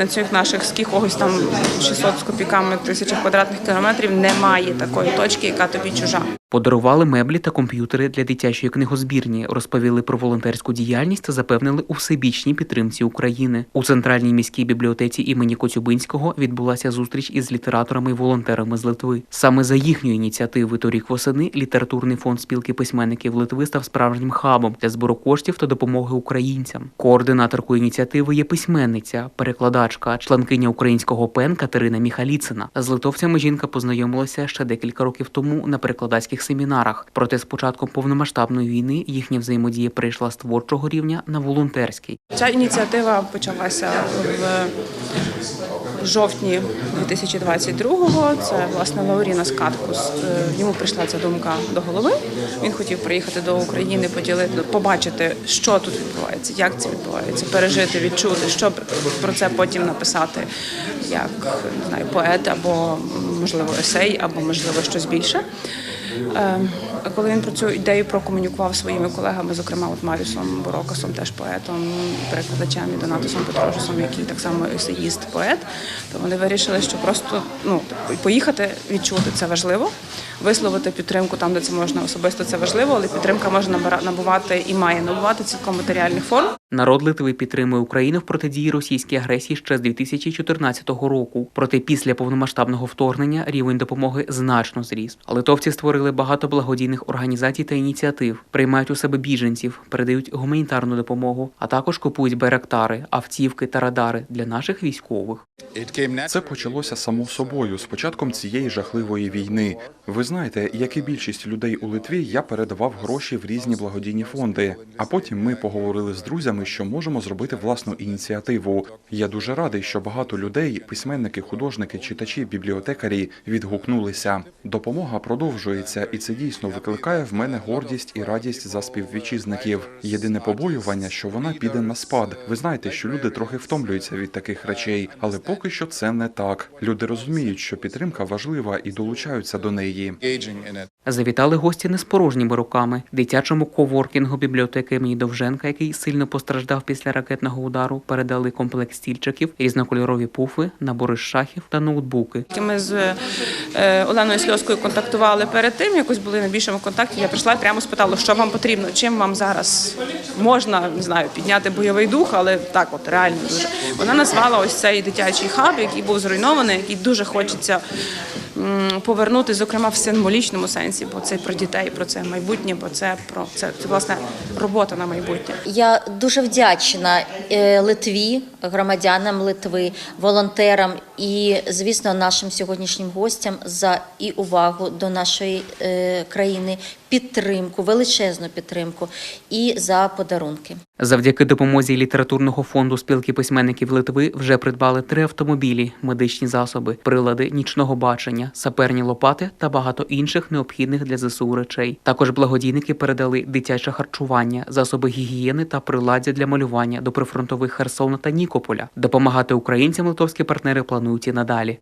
на цих наших скількогось там 600 з копійками тисячі квадратних кілометрів немає такої точки, яка тобі чужа. Подарували меблі та комп'ютери для дитячої книгозбірні, розповіли про волонтерську діяльність та запевнили у всебічній підтримці України. У центральній міській бібліотеці імені Коцюбинського відбулася зустріч із літераторами і волонтерами з Литви. Саме за їхньої ініціативи торік восени літературний фонд спілки письменників Литви став справжнім хабом для збору коштів та допомоги українцям. Координаторкою ініціативи є письменниця, перекладачка, членкиня українського ПЕН Катерина Міхаліцина. З литовцями жінка познайомилася ще декілька років тому на перекладацьких семінарах. Проте з початком повномасштабної війни їхня взаємодія перейшла з творчого рівня на волонтерський. Ця ініціатива почалася в жовтні 2022-го. Це власне Лауріна Скаткус. Е, Йому прийшла ця думка до голови. Він хотів приїхати до України, поділити, побачити, що тут відбувається, як це відбувається, пережити, відчути, що про це потім написати, як не знаю, поет або можливо есей, або можливо щось більше. Е, Коли він про цю ідею прокомунікував своїми колегами, зокрема от Марісом Борокасом, теж поетом, перекладачем і Донатусом Петрожусом, який так само есеїст, поет, то вони вирішили, що просто ну поїхати, відчути це важливо, висловити підтримку там, де це можна особисто, це важливо, але підтримка може набувати і має набувати цілком матеріальних форм. Народ Литви підтримує Україну в протидії російській агресії ще з 2014 року. Проте після повномасштабного вторгнення рівень допомоги значно зріс. Литовці створили багато благодійних організацій та ініціатив, приймають у себе біженців, передають гуманітарну допомогу, а також купують байрактари, автівки та радари для наших військових. Це почалося само собою з початком цієї жахливої війни. Ви знаєте, як і більшість людей у Литві, я передавав гроші в різні благодійні фонди. А потім ми поговорили з друзями, що можемо зробити власну ініціативу. Я дуже радий, що багато людей, письменники, художники, читачі, бібліотекарі відгукнулися. Допомога продовжується, і це дійсно викликає в мене гордість і радість за співвітчизників. Єдине побоювання, що вона піде на спад. Ви знаєте, що люди трохи втомлюються від таких речей, але поки що це не так. Люди розуміють, що підтримка важлива і долучаються до неї. Завітали гості не з порожніми руками. Дитячому коворкінгу бібліотеки імені Довженка, який сильно постраждав після ракетного удару, передали комплект стільчиків, різнокольорові пуфи, набори шахів та ноутбуки. Ми з е, Оленою Сльоскою контактували перед тим, якось були на більшому контакті. Я прийшла і прямо спитала, що вам потрібно, чим вам зараз можна не знаю, підняти бойовий дух, але так, от реально дуже. Вона назвала ось цей дитячий хаб, який був зруйнований, який дуже хочеться повернути, зокрема в символічному сенсі, бо це про дітей, про це майбутнє, бо це про це, це власне робота на майбутнє. Я дуже вдячна е, Литві, громадянам Литви, волонтерам і, звісно, нашим сьогоднішнім гостям за і увагу до нашої е, країни, підтримку, величезну підтримку і за подарунки. Завдяки допомозі літературного фонду спілки письменників Литви вже придбали три автомобілі, медичні засоби, прилади нічного бачення, саперні лопати та багато інших необхідних для ЗСУ речей. Також благодійники передали дитяче харчування, засоби гігієни та приладдя для малювання до прифронтових Херсона та Нікополя. Допомагати українцям литовські партнери планують і надалі.